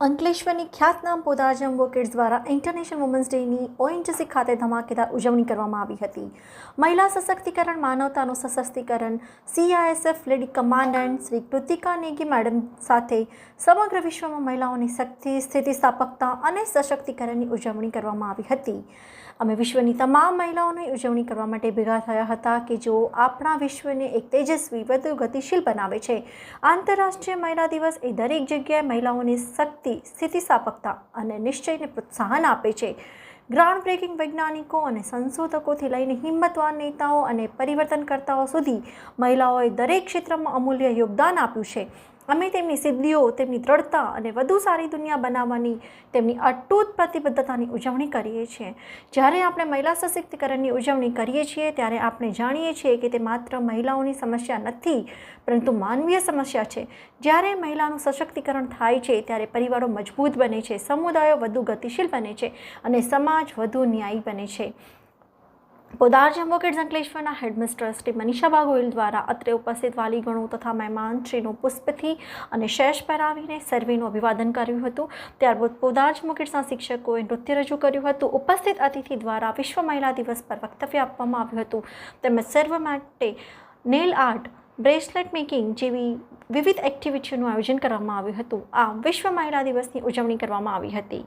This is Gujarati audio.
અંકલેશ્વરની ખ્યાતનામ પોદારજમ વોકેટ્સ દ્વારા ઇન્ટરનેશનલ વુમન્સ ડેની ઓએનજીસી ખાતે ધમાકેદાર ઉજવણી કરવામાં આવી હતી. મહિલા સશક્તિકરણ, માનવતાનું સશક્તિકરણ CISF lady commandant Shri Kritika Negi madam સાથે સમગ્ર વિશ્વમાં મહિલાઓની શક્તિ, સ્થિતિસ્થાપકતા અને સશક્તિકરણની ઉજવણી કરવામાં આવી હતી. અમે વિશ્વની તમામ મહિલાઓની ઉજવણી કરવા માટે ભેગા થયા હતા કે જેઓ આપણા વિશ્વને એક તેજસ્વી, વધુ ગતિશીલ બનાવે છે. આંતરરાષ્ટ્રીય મહિલા દિવસ એ દરેક જગ્યાએ મહિલાઓની શક્તિ સ્થિતિસ્થાપકતા અને નિશ્ચયને પ્રોત્સાહન આપે છે. ગ્રાઉન્ડ બ્રેકિંગ વૈજ્ઞાનિકો અને સંશોધકોથી લઈને હિંમતવાન નેતાઓ અને પરિવર્તનકર્તાઓ સુધી મહિલાઓએ દરેક ક્ષેત્રમાં અમૂલ્ય યોગદાન આપ્યું છે. અમે તેમની સિદ્ધિઓ, તેમની દ્રઢતા અને વધુ સારી દુનિયા બનાવવાની, તેમની અટૂટ પ્રતિબદ્ધતાની ઉજવણી કરીએ છીએ. જ્યારે આપણે મહિલા સશક્તિકરણની ઉજવણી કરીએ છીએ, ત્યારે આપણે જાણીએ છીએ કે તે માત્ર મહિલાઓની સમસ્યા નથી, પરંતુ માનવીય સમસ્યા છે. જ્યારે મહિલાનું સશક્તિકરણ થાય છે, ત્યારે પરિવારો મજબૂત બને છે, સમુદાયો વધુ ગતિશીલ બને છે અને સમાજ વધુ ન્યાયી બને છે. પોદાર જમ્બોકેટ અંકલેશ્વરના હેડમિસ્ટ્રેસ શ્રી મનીષાબા ગોયલ દ્વારા અત્રે ઉપસ્થિત વાલીગણો તથા મહેમાન શ્રીનું પુષ્પથી અને શેષ પહેરાવીને સર્વેનું અભિવાદન કર્યું હતું. ત્યારબાદ પોદાર જમ્બોકેટ્સના શિક્ષકોએ નૃત્ય રજૂ કર્યું હતું. ઉપસ્થિત અતિથિ દ્વારા વિશ્વ મહિલા દિવસ પર વક્તવ્ય આપવામાં આવ્યું હતું. તેમજ સર્વ માટે નેલ આર્ટ, બ્રેસલેટ મેકિંગ જેવી વિવિધ એક્ટિવિટીઓનું આયોજન કરવામાં આવ્યું હતું. આ વિશ્વ મહિલા દિવસની ઉજવણી કરવામાં આવી હતી.